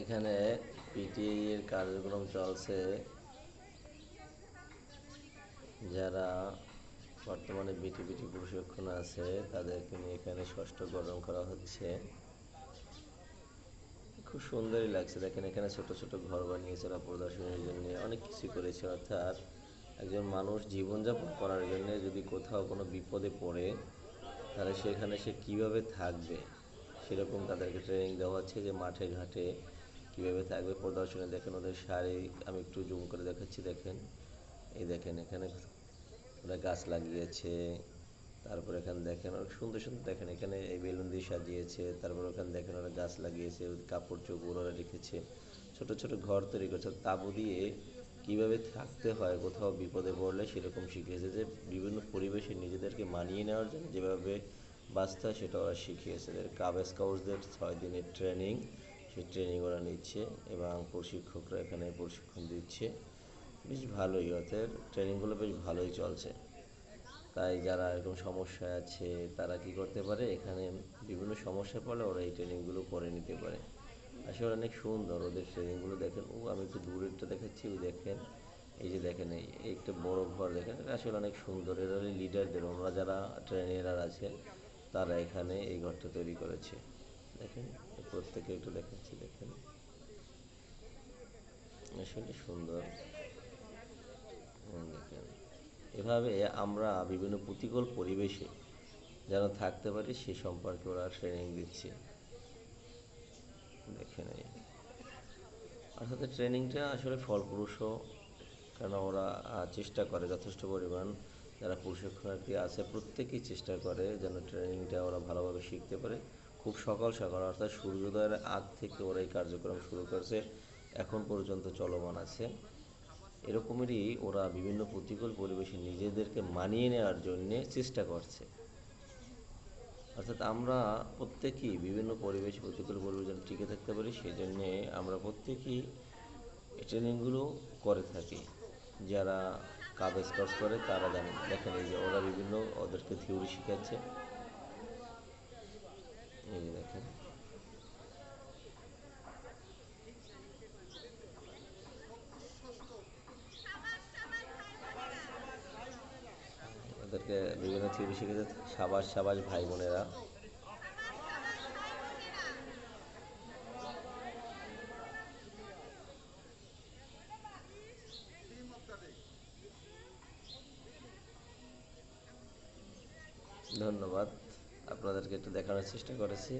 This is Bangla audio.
এখানে পিটিআই এর কার্যক্রম চলছে। যারা বর্তমানে বিটি বিটি প্রশিক্ষণ আছে, তাদেরকে নিয়ে এখানে ষষ্ঠ গঠন করা হচ্ছে। খুব সুন্দরই লাগছে। দেখেন, এখানে ছোট ছোট ঘর বানিয়েছে ওরা প্রদর্শনীর জন্য। অনেক কিছু করেছে, অর্থাৎ একজন মানুষ জীবনযাপন করার জন্য যদি কোথাও কোনো বিপদে পড়ে, তাহলে সেখানে সে কীভাবে থাকবে? সেরকম তাদেরকে ট্রেনিং দেওয়া হচ্ছে যে মাঠে ঘাটে কীভাবে থাকবে? প্রদর্শনী দেখেন, ওদের শারীরিক আমি একটু জুম করে দেখাচ্ছি, দেখেন। এই দেখেন, এখানে ওরা গাছ লাগিয়েছে। তারপর এখানে দেখেন, অনেক সুন্দর সুন্দর দেখেন, এখানে এই বেলুন দিয়ে সাজিয়েছে। তারপর ওখানে দেখেন, ওরা গাছ লাগিয়েছে কাপড় চোপড় ওরা রেখেছে। ছোট ছোট ঘর তৈরি করছে। তাবু দিয়ে কীভাবে থাকতে হয়, কোথাও বিপদে পড়লে সেরকম শিখিয়েছে যে, বিভিন্ন পরিবেশে নিজেদেরকে মানিয়ে নেওয়ার জন্য যেভাবে বাঁচতে হয় সেটা ওরা শিখিয়েছে। এদের কাব স্কাউটসদের ছয় দিনের ট্রেনিং। সেই ট্রেনিং ওরা নিচ্ছে এবং প্রশিক্ষকরা এখানে প্রশিক্ষণ দিচ্ছে। বেশ ভালোই ওদের ট্রেনিংগুলো বেশ ভালোই চলছে। তাই যারা এরকম সমস্যায় আছে, তারা কি করতে পারে? এখানে বিভিন্ন সমস্যা পড়লে ওরা এই ট্রেনিংগুলো করে নিতে পারে। আসলে অনেক সুন্দর ওদের ট্রেনিংগুলো দেখেন। ও, আমি একটু দূরেরটা দেখাচ্ছি, ওই দেখেন। এই যে দেখেন, এই একটা বড় ঘর দেখেন। আসলে অনেক সুন্দর, এরা লিডারদের ওনারা যারা ট্রেনার আছে, তারা এখানে এই ঘরটা তৈরি করেছে। দেখেন প্রত্যেকে একটু দেখাচ্ছি, দেখেন। আসলে সুন্দর। দেখেন। এভাবে আমরা বিভিন্ন প্রতিকূল পরিবেশে যেন থাকতে পারি, সে সম্পর্কে ওরা ট্রেনিং দিচ্ছে। দেখে নেই অর্থাৎ ট্রেনিংটা আসলে ফলপ্রসূ, কেন ওরা চেষ্টা করে যথেষ্ট পরিমাণ। যারা প্রশিক্ষণার্থী আছে, প্রত্যেকেই চেষ্টা করে যেন ট্রেনিংটা ওরা ভালোভাবে শিখতে পারে। খুব সকাল সকাল, অর্থাৎ সূর্যোদয়ের আগ থেকে ওরা এই কার্যক্রম শুরু করছে, এখন পর্যন্ত চলমান আছে। এরকমেরই ওরা বিভিন্ন প্রতিকূল পরিবেশে নিজেদেরকে মানিয়ে নেওয়ার জন্য চেষ্টা করছে। অর্থাৎ আমরা প্রত্যেকেই বিভিন্ন পরিবেশ প্রতিকূল পরিবেশে যেন টিকে থাকতে পারি সেই জন্যে আমরা প্রত্যেকেই ট্রেনিংগুলো করে থাকি। যারা কাগজ কাজ করে, তারা জানেন দেখেন এই যে ওরা বিভিন্ন ওদেরকে থিওরি শেখাচ্ছে। এই যে দেখেন। ওদেরকে বিভিন্ন থিওরি শিখেছে সাবাস সাবাস ভাই বোনেরা। ধন্যবাদ। আপনাদেরকে একটু দেখানোর চেষ্টা করেছি।